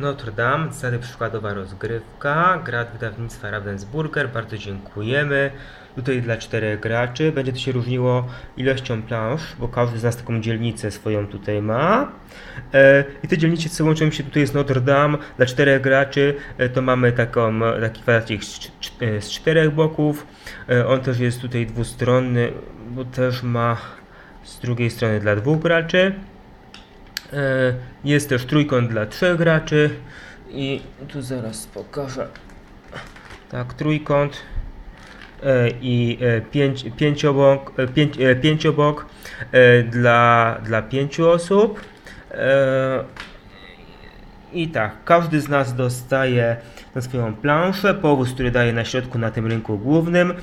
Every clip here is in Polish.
Notre Dame, zasady przykładowa rozgrywka, gra wydawnictwa Ravensburger, bardzo dziękujemy. Tutaj dla czterech graczy, będzie to się różniło ilością plansz, bo każdy z nas taką dzielnicę swoją tutaj ma. E, I te dzielnice łączą się tutaj z Notre Dame, dla czterech graczy e, to mamy taką, taki kwadracik z, cz- z czterech boków. E, on też jest tutaj dwustronny, bo też ma z drugiej strony dla dwóch graczy. E, Jest też trójkąt dla trzech graczy i tu zaraz pokażę. Tak, trójkąt e, i e, pięć, pięciobok, pięć, pięciobok dla, dla pięciu osób. I tak, każdy z nas dostaje na swoją planszę, powóz, który daje na środku na tym rynku głównym.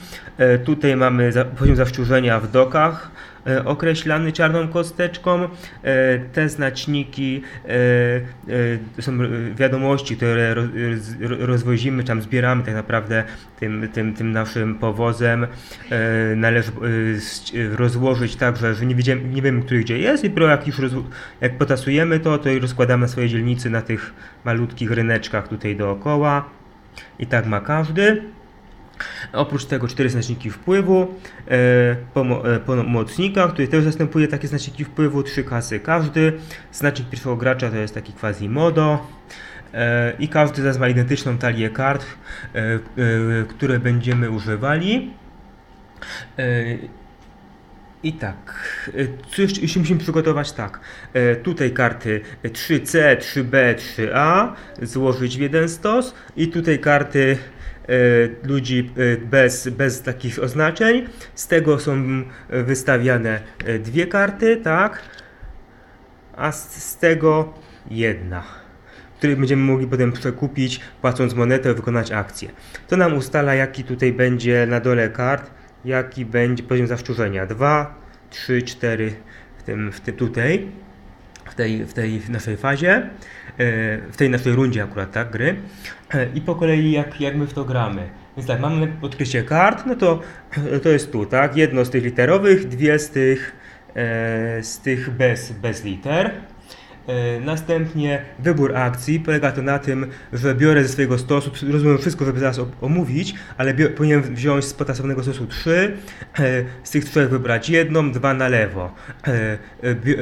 Tutaj mamy poziom zawściurzenia w dokach określany czarną kosteczką. E, te znaczniki e, e, są e, wiadomości, które roz, roz, rozwozimy, tam zbieramy tak naprawdę tym, tym, tym naszym powozem. E, należy e, e, rozłożyć tak, że, nie, widzimy, nie wiemy, który gdzie jest i jak już roz, jak potasujemy to, to i rozkładamy na swojej dzielnicy na tych malutkich ryneczkach tutaj dookoła. I tak ma każdy. Oprócz tego cztery znaczniki wpływu, e, e, po mocnikach, tutaj też zastępuje takie znaczniki wpływu, trzy kasy każdy. Znacznik pierwszego gracza to jest taki quasi modo. E, I każdy z nas ma identyczną talię kart, które będziemy używali. I tak, co jeszcze, jeszcze musimy przygotować tak. Tutaj karty 3C, 3B, 3A złożyć w jeden stos i tutaj karty ludzi e, bez, bez takich oznaczeń. Z tego są e, wystawiane e, dwie karty, tak? A z, z tego jedna który będziemy mogli potem przekupić, płacąc monetę, wykonać akcję. To nam ustala, jaki tutaj będzie na dole kart, jaki będzie poziom zawtórzenia. 2, 3, 4 w tym, w tym tutaj, w tej, w tej naszej fazie, e, w tej naszej rundzie akurat, tak, gry. E, I po kolei, jak, jak my w to gramy. Więc tak, mamy odkrycie kart, no to to jest tu, tak, jedno z tych literowych, dwie z tych, e, z tych bez, bez liter. E, Następnie wybór akcji. Polega to na tym, że biorę ze swojego stosu, rozumiem wszystko, żeby zaraz omówić, ale powinienem wziąć z potasowanego stosu trzy, e, z tych trzech wybrać jedną, dwa na lewo. E,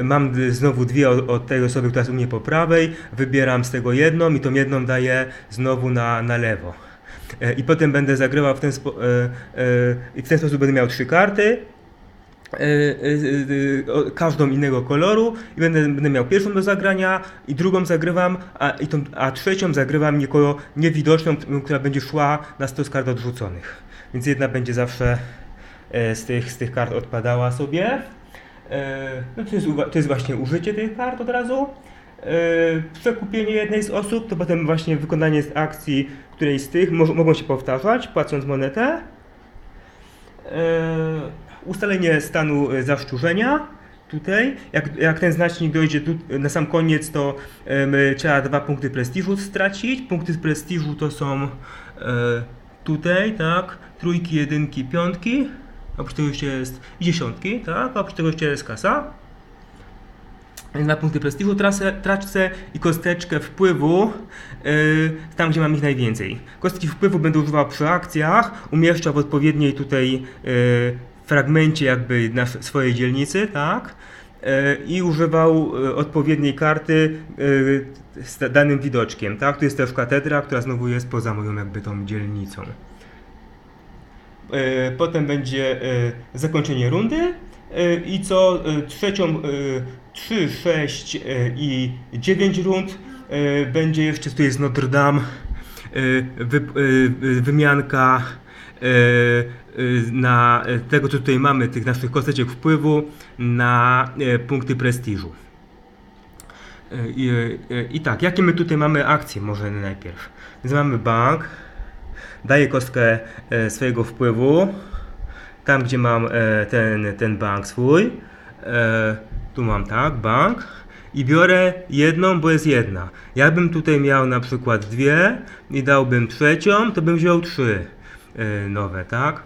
Mam znowu dwie od, tej osoby, która jest u mnie po prawej, wybieram z tego jedną i tą jedną daję znowu na, na lewo. I potem będę zagrywał w ten, spo, w ten sposób będę miał trzy karty, każdą innego koloru i będę, będę miał pierwszą do zagrania i drugą zagrywam, a, i tą, a trzecią zagrywam jako niewidoczną, która będzie szła na stos kart odrzuconych. Więc jedna będzie zawsze e, z tych, z tych kart odpadała sobie. E, No to, jest, to jest właśnie użycie tych kart od razu. E, Przekupienie jednej z osób to potem właśnie wykonanie z akcji której z tych mo- mogą się powtarzać, płacąc monetę. E, ustalenie stanu e, zawtórzenia tutaj. Jak, jak ten znacznik dojdzie tu, na sam koniec, to em, trzeba dwa punkty prestiżu stracić. Punkty prestiżu to są e, tutaj, tak? Trójki, jedynki, piątki. Oprócz tego jeszcze jest dziesiątki, tak? Oprócz tego jeszcze jest kasa. Na punkty prestiżu tracę i kosteczkę wpływu tam, gdzie mam ich najwięcej. Kostki wpływu będę używał przy akcjach, umieszczał w odpowiedniej tutaj fragmencie jakby na swojej dzielnicy, tak? Yy, I używał yy, odpowiedniej karty yy, z danym widoczkiem, tak? Tu jest też katedra, która znowu jest poza moją jakby tą dzielnicą. E, Potem będzie e, zakończenie rundy e, i co e, trzecią e, 3, 6 e, i 9 rund e, będzie jeszcze tu jest Notre Dame e, wy, e, wymianka e, e, na e, tego co tutaj mamy tych naszych kosteczek wpływu na e, punkty prestiżu. I, I tak, jakie my tutaj mamy akcje może najpierw? Więc mamy bank, daję kostkę swojego wpływu, tam gdzie mam ten, ten bank swój, tu mam tak, bank i biorę jedną, bo jest jedna. Jakbym tutaj miał na przykład dwie i dałbym trzecią, to bym wziął trzy nowe, tak?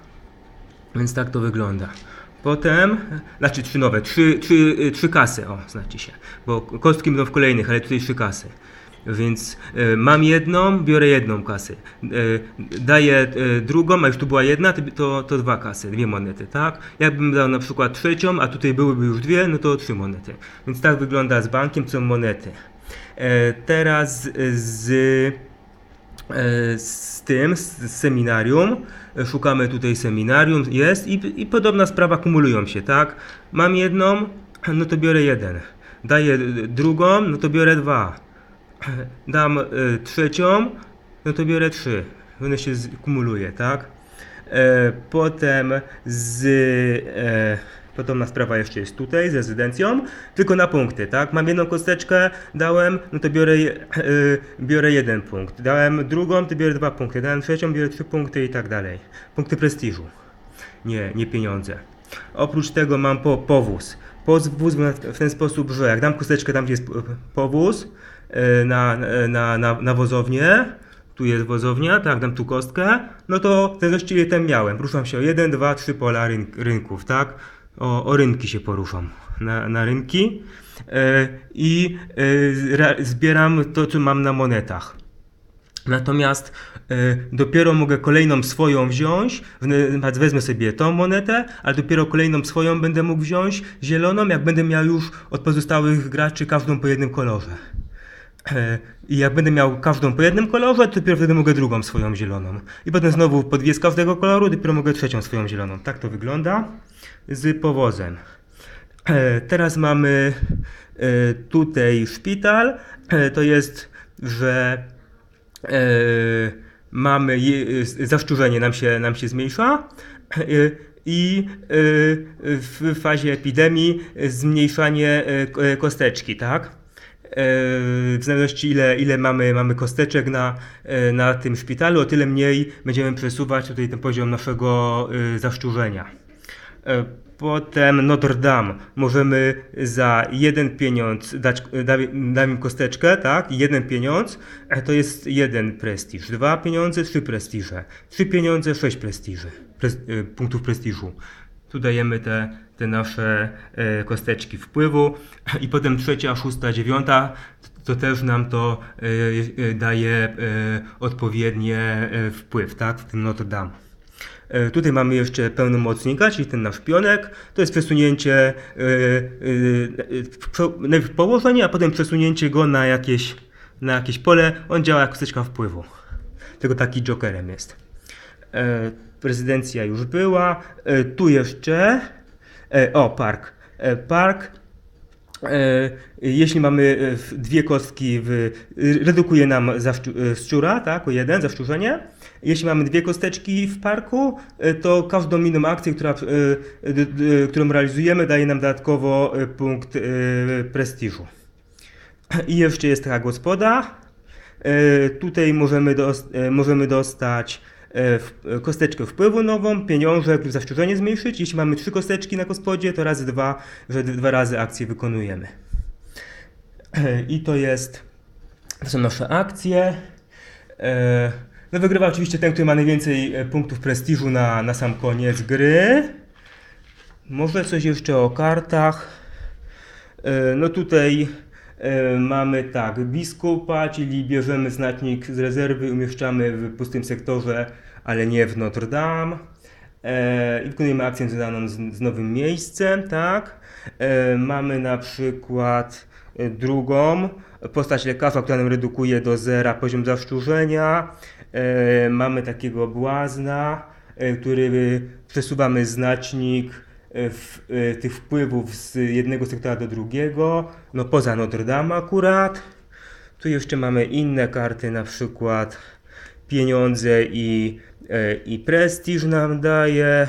Więc tak to wygląda. Potem, znaczy trzy nowe, trzy, trzy, y, trzy kasy, o, znaczy się, bo kostki będą w kolejnych, ale tutaj trzy kasy. Więc e, mam jedną, biorę jedną kasę. E, daję e, drugą, a już tu była jedna, to, to, dwa kasy, dwie monety, tak? Jakbym dał na przykład trzecią, a tutaj byłyby już dwie, no to trzy monety. Więc tak wygląda z bankiem, są monety. E, teraz z, z tym, z, seminarium. E, Szukamy tutaj seminarium, jest i, i podobna sprawa, kumulują się, tak? Mam jedną, no to biorę jeden. Daję e, drugą, no to biorę dwa. Dam e, trzecią, no to biorę trzy. One się kumuluje, tak? E, potem z. Podobna sprawa jeszcze jest tutaj z rezydencją, tylko na punkty, tak? Mam jedną kosteczkę, dałem, no to biorę, e, biorę jeden punkt. Dałem drugą, to biorę dwa punkty. Dałem trzecią, biorę trzy punkty i tak dalej. Punkty prestiżu. Nie, nie pieniądze. Oprócz tego mam po, powóz. Powóz w ten sposób, że jak dam kosteczkę tam, gdzie jest powóz e, na, na, na, na wozownię, tu jest wozownia, tak, dam tu kostkę, no to w zależności ile tam miałem. Poruszam się o 1, 2, 3 pola rynk, rynków, tak? O, o rynki się poruszam, na, na rynki e, i e, ra- zbieram to, co mam na monetach. Natomiast e, dopiero mogę kolejną swoją wziąć, wezmę sobie tą monetę, ale dopiero kolejną swoją będę mógł wziąć, zieloną, jak będę miał już od pozostałych graczy każdą po jednym kolorze. E, I jak będę miał każdą po jednym kolorze, to dopiero wtedy mogę drugą swoją zieloną. I potem znowu po dwie z każdego koloru, dopiero mogę trzecią swoją zieloną. Tak to wygląda z powozem. E, Teraz mamy e, tutaj szpital. To jest, że mamy zaszczurzenie nam się, nam się zmniejsza i w fazie epidemii zmniejszanie ko- kosteczki, tak? E, W zależności ile, ile mamy, mamy kosteczek na, e, na tym szpitalu, o tyle mniej będziemy przesuwać tutaj ten poziom naszego e, zaszczurzenia. Potem Notre Dame. Możemy za jeden pieniądz dać, da, dam im kosteczkę, tak? Jeden pieniądz to jest jeden prestiż. Dwa pieniądze, trzy prestiże. Trzy pieniądze, sześć prestiży. Pres, punktów prestiżu. Tu dajemy te, te nasze e, kosteczki wpływu. I potem trzecia, szósta, dziewiąta to też nam to e, e, daje odpowiednie wpływ, tak? W tym Notre Dame. Tutaj mamy jeszcze pełnomocnika, czyli ten nasz pionek. To jest przesunięcie, prze- najpierw położenie, a potem przesunięcie go na jakieś, na jakieś pole. On działa jak kosteczka wpływu. Tylko taki jokerem jest. Prezydencja już była. E, Tu jeszcze. e, O, park. E, Park. Jeśli mamy dwie kostki, w, redukuje nam szczura, tak, o jeden, zaszczurzenie. Jeśli mamy dwie kosteczki w parku, to każdą inną akcję, która, którą realizujemy, daje nam dodatkowo punkt prestiżu. I jeszcze jest taka gospoda. Tutaj możemy, dos- możemy dostać kosteczkę wpływu nową, pieniążek lub zaszczurzenie zmniejszyć. Jeśli mamy trzy kosteczki na gospodzie, to razy dwa, że dwa razy akcję wykonujemy. E, I to jest, to są nasze akcje. E, No wygrywa oczywiście ten, który ma najwięcej e, punktów prestiżu na, na sam koniec gry. Może coś jeszcze o kartach. E, No tutaj e, mamy tak, biskupa, czyli bierzemy znacznik z rezerwy, umieszczamy w pustym sektorze, ale nie w Notre Dame. E, I wykonujemy akcję związaną z, z nowym miejscem, tak. E, Mamy na przykład e, drugą, postać lekarza, która nam redukuje do zera poziom zaszczurzenia. E, Mamy takiego błazna, e, który przesuwamy znacznik e, w, e, tych wpływów z jednego sektora do drugiego, no poza Notre Dame akurat. Tu jeszcze mamy inne karty, na przykład pieniądze i, e, i prestiż nam daje.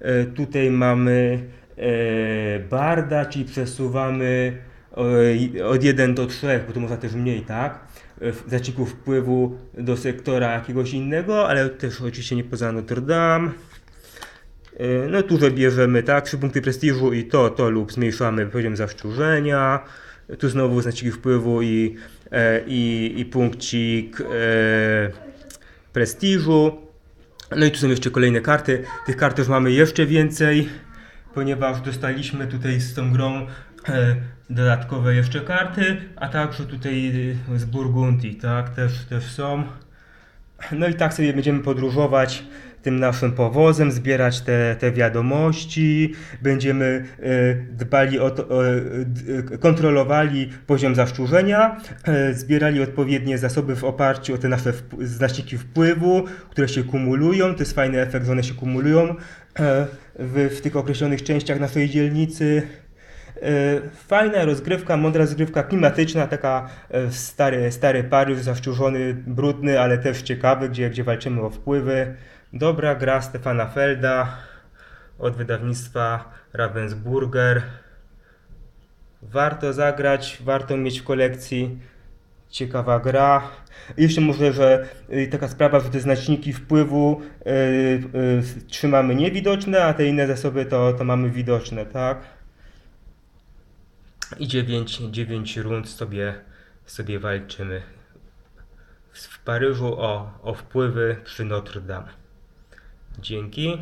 E, Tutaj mamy e, barda, czyli przesuwamy e, od 1 do 3, bo to można też mniej, tak? E, Zacików wpływu do sektora jakiegoś innego, ale też oczywiście nie poza Notre Dame. E, No tu bierzemy tak, 3 punkty prestiżu i to, to lub zmniejszamy poziom zaszczurzenia. Tu znowu znaczniki wpływu i, e, i, i punkcik e, prestiżu. No i tu są jeszcze kolejne karty. Tych kart też mamy jeszcze więcej, ponieważ dostaliśmy tutaj z tą grą e, dodatkowe jeszcze karty, a także tutaj y, z Burgundii, tak, też, też są. No i tak sobie będziemy podróżować tym naszym powozem, zbierać te, te wiadomości, będziemy e, dbali o to, e, d- kontrolowali poziom zaszczurzenia, e, zbierali odpowiednie zasoby w oparciu o te nasze znaczniki wpływu, które się kumulują. To jest fajny efekt, że one się kumulują e, w, w tych określonych częściach naszej dzielnicy. E, Fajna rozgrywka, mądra rozgrywka klimatyczna, taka e, stary, stary Paryż, zaszczurzony, brudny, ale też ciekawy, gdzie, gdzie walczymy o wpływy. Dobra gra Stefana Felda od wydawnictwa Ravensburger. Warto zagrać, warto mieć w kolekcji. Ciekawa gra. Jeszcze może, że y, taka sprawa, że te znaczniki wpływu y, y, trzymamy niewidoczne, a te inne zasoby to, to mamy widoczne, tak? I 9, 9 rund sobie, sobie walczymy. W Paryżu o, o wpływy przy Notre Dame. Dzięki.